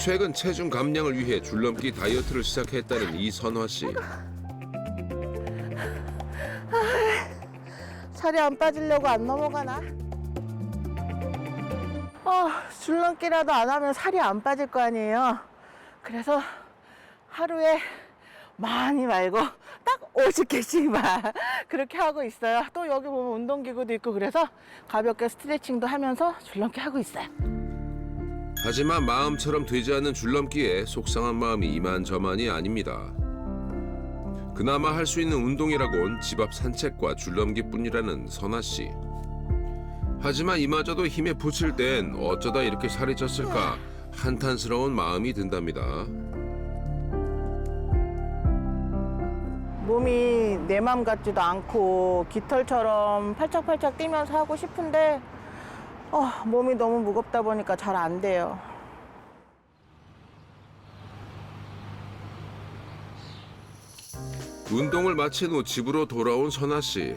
최근 체중 감량을 위해 줄넘기 다이어트를 시작했다는 이선화 씨. 살이 안 빠지려고 안 넘어가나? 어, 줄넘기라도 안 하면 살이 안 빠질 거 아니에요. 그래서 하루에 많이 말고 딱 50개씩만 그렇게 하고 있어요. 또 여기 보면 운동기구도 있고 그래서 가볍게 스트레칭도 하면서 줄넘기 하고 있어요. 하지만 마음처럼 되지 않는 줄넘기에 속상한 마음이 이만저만이 아닙니다. 그나마 할 수 있는 운동이라곤 집 앞 산책과 줄넘기뿐이라는 선아 씨. 하지만 이마저도 힘에 부칠 땐 어쩌다 이렇게 살이 쪘을까 한탄스러운 마음이 든답니다. 몸이 내 맘 같지도 않고 깃털처럼 팔짝팔짝 뛰면서 하고 싶은데 어, 몸이 너무 무겁다 보니까 잘 안 돼요. 운동을 마친 후 집으로 돌아온 선아 씨.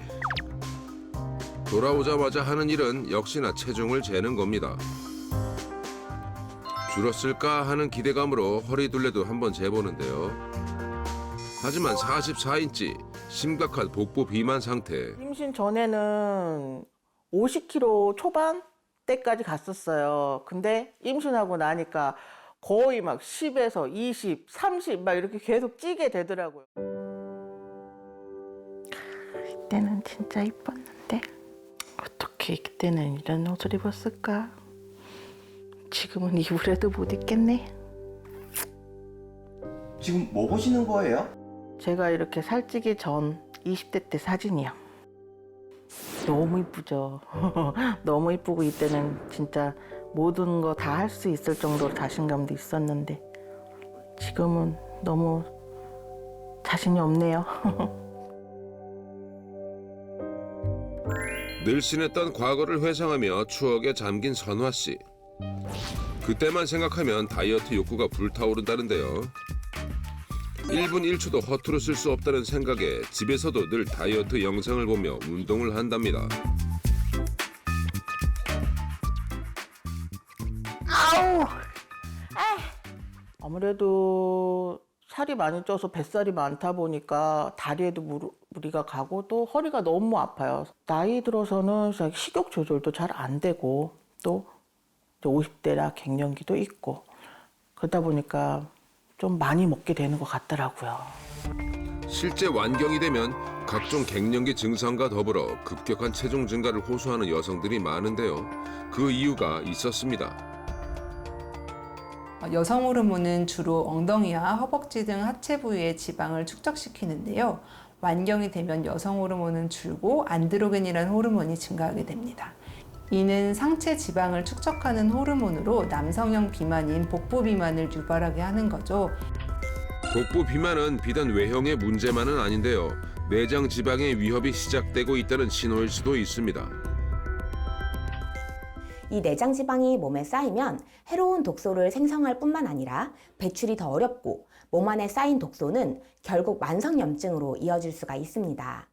돌아오자마자 하는 일은 역시나 체중을 재는 겁니다. 줄었을까 하는 기대감으로 허리 둘레도 한번 재보는데요. 하지만 44인치 심각한 복부 비만 상태. 임신 전에는 50kg 초반 때까지 갔었어요. 근데 임신하고 나니까 거의 막 10에서 20, 30 막 이렇게 계속 찌게 되더라고요. 이때는 진짜 이뻤는데 어떻게 이때는 이런 옷을 입었을까? 지금은 이불에도 못 입겠네. 지금 뭐 보시는 거예요? 제가 이렇게 살찌기 전 20대 때 사진이요. 너무 이쁘죠. 너무 이쁘고 이때는 진짜 모든 거 다 할 수 있을 정도로 자신감도 있었는데 지금은 너무 자신이 없네요. 늘씬했던 과거를 회상하며 추억에 잠긴 선화 씨. 그때만 생각하면 다이어트 욕구가 불타오른다는데요. 1분 1초도 허투루 쓸 수 없다는 생각에 집에서도 늘 다이어트 영상을 보며 운동을 한답니다. 아우! 아무래도 살이 많이 쪄서 뱃살이 많다 보니까 다리에도 무리, 무리가 가고 또 허리가 너무 아파요. 나이 들어서는 식욕 조절도 잘 안 되고 또 50대라 갱년기도 있고 그러다 보니까 좀 많이 먹게 되는 것 같더라고요. 실제 완경이 되면 각종 갱년기 증상과 더불어 급격한 체중 증가를 호소하는 여성들이 많은데요. 그 이유가 있었습니다. 어, 여성 호르몬은 주로 엉덩이와 허벅지 등 하체 부위의 지방을 축적시키는데요. 완경이 되면 여성 호르몬은 줄고 안드로겐이라는 호르몬이 증가하게 됩니다. 이는 상체 지방을 축적하는 호르몬으로 남성형 비만인 복부 비만을 유발하게 하는 거죠. 복부 비만은 비단 외형의 문제만은 아닌데요. 내장 지방의 위협이 시작되고 있다는 신호일 수도 있습니다. 이 내장 지방이 몸에 쌓이면 해로운 독소를 생성할 뿐만 아니라 배출이 더 어렵고 몸 안에 쌓인 독소는 결국 만성염증으로 이어질 수가 있습니다.